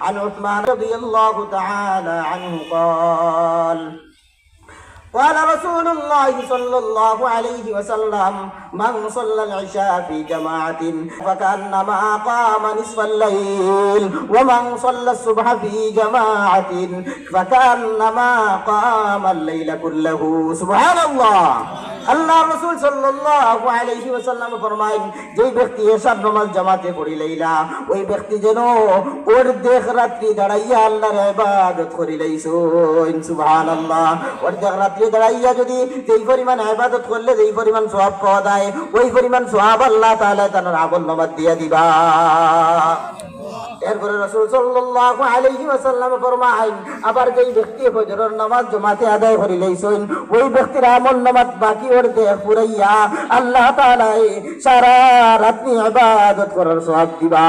عن عثمان رضي الله تعالى عنه قال قال رسول الله صلى الله عليه وسلم من صلى العشاء في جماعة فكأنما قام نصف الليل ومن صلى الصبح في جماعة فكأنما قام الليل كله سبحان الله আল্লাহ রসুল সাল্লাল্লাহু আলাইহি ওয়াসাল্লাম ফরমাইন যে ব্যক্তি এসব নামাজ জামাতে পড়িলাইলা ওই ব্যক্তি যেন ওর দেখ রাত্রি দাঁড়াইয়া আল্লাহর ইবাদত করিলাইছুন সুবহানাল্লাহ ওর দেখ রাত্রি দাঁড়াইয়া যদি যেই পরিমাণ ইবাদত করলে যেই পরিমাণ সওয়াব পাওয়া যায়, ওই পরিমাণ সওয়াব আল্লাহ তাআলা তার আমল নামাত দিয়া দিবা। আল্লাহ সারা রাত্রি ইবাদত করার সওয়াব দিবা।